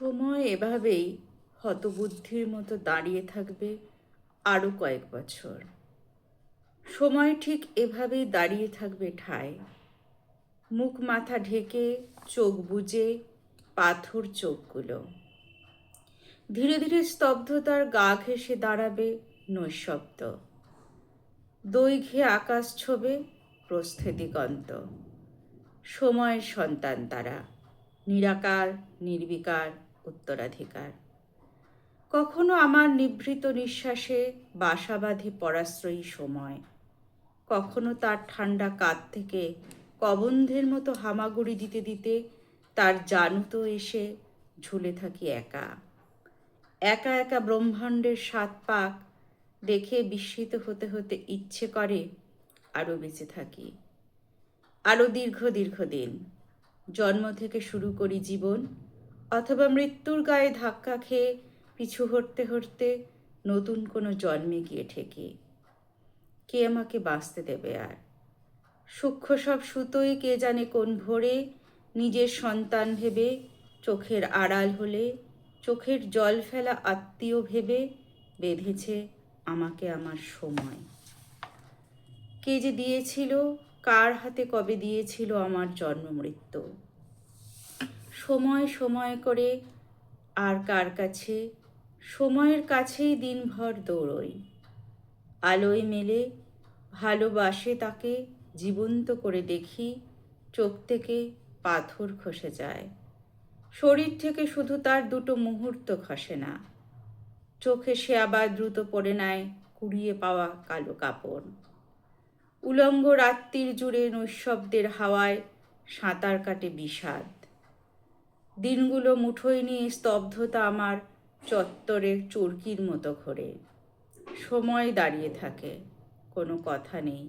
সময় এভাবেই হতবুদ্ধির মতো দাঁড়িয়ে থাকবে আরও কয়েক বছর। সময় ঠিক এভাবেই দাঁড়িয়ে থাকবে ঠায়। মুখ মাথা ঢেকে, চোখ বুজে, পাথর চোখগুলো। ধীরে ধীরে স্তব্ধতার গা ঘেঁষে দাঁড়াবে নৈশব্দ। দৈঘে আকাশ ছবে প্রস্থে দিগন্ত। সময়ের সন্তান তারা। নিরাকার, নির্বিকার উত্তরাধিকার। কখনো আমার নিভৃত নিঃশ্বাসে বাসা বাঁধে পরাশ্রয়ী সময়। কখনো তার ঠান্ডা কাত থেকে কবন্ধের মতো হামাগুড়ি দিতে দিতে তার জানুতো এসে ঝুলে থাকি একা। একা একা ব্রহ্মাণ্ডের সাত পাক দেখে বিস্মিত হতে হতে ইচ্ছে করে আরও বেঁচে থাকি। আরও দীর্ঘ দীর্ঘ দিন। জন্ম থেকে শুরু করি জীবন। অথবা মৃত্যুর গায়ে ধাক্কা খেয়ে পিছু হটতে হটতে নতুন কোনো জন্মে গিয়ে ঠেকি। কে আমাকে বাঁচতে দেবে আর? সূক্ষ্ম সব সুতোই কে জানে কোন ভোরে নিজের সন্তান ভেবে চোখের আড়াল হলে, চোখের জল ফেলা আত্মীয় ভেবে বেঁধেছে আমাকে আমার সময়। কে যে দিয়েছিল, কার হাতে কবে দিয়েছিল আমার জন্ম মৃত্যু? সময় সময় করে আর কার কাছে? সময়ের কাছেই দিনভর দৌড়ই। আলোয় মেলে, ভালোবাসে তাকে, জীবন্ত করে দেখি, চোখ থেকে পাথর খসে যায়। শরীর থেকে শুধু তার দুটো মুহূর্ত খসে না। চোখে সে আবার দ্রুত পড়ে নেয়, কুড়িয়ে পাওয়া কালো কাপড়। উলঙ্গ রাত্রির জুড়ে নৈশব্দের হাওয়ায় সাঁতার কাটে বিষাদ। দিনগুলো মুঠোয় নিয়ে স্তব্ধতা আমার চত্বরের চরকির মতো ঘোরে। সময় দাঁড়িয়ে থাকে, কোনো কথা নেই।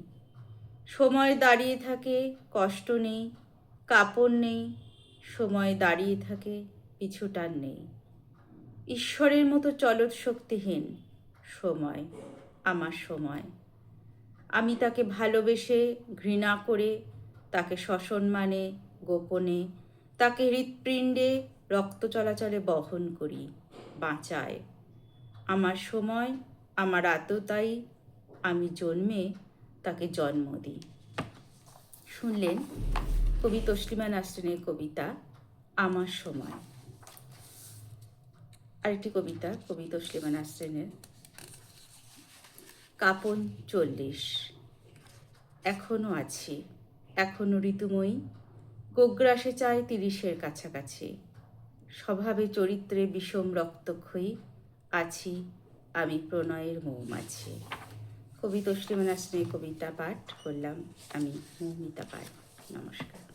সময় দাঁড়িয়ে থাকে, কষ্ট নেই কাপড় নেই। সময় দাঁড়িয়ে থাকে, পিছুটান নেই। ঈশ্বরের মতো চলত শক্তিহীন সময়, আমার সময়। আমি তাকে ভালোবেসে ঘৃণা করে, তাকে সসম্মানে, গোপনে তাকে হৃৎপিণ্ডে রক্ত চলাচলে বহন করি, বাঁচায়। আমার সময়, আমার আততাই আমি জন্মে তাকে জন্ম দিই। শুনলেন কবি তসলিমা নাসরিনের কবিতা, আমার সময়। আরেকটি কবিতা কবি তসলিমা নাসরিনের। কাপন চল্লিশ। এখনও আছি, এখনও ঋতুময়ী গোগ্রাসে চায় তিরিশের কাছাকাছি। স্বভাবে চরিত্রে বিষম রক্তক্ষয়ী আছি আমি প্রণয়ের মৌমাছি। কবি তসলিমা নাসরিনের কবিতা পাঠ করলাম আমি, মৌমিতা পাঠ নমস্কার।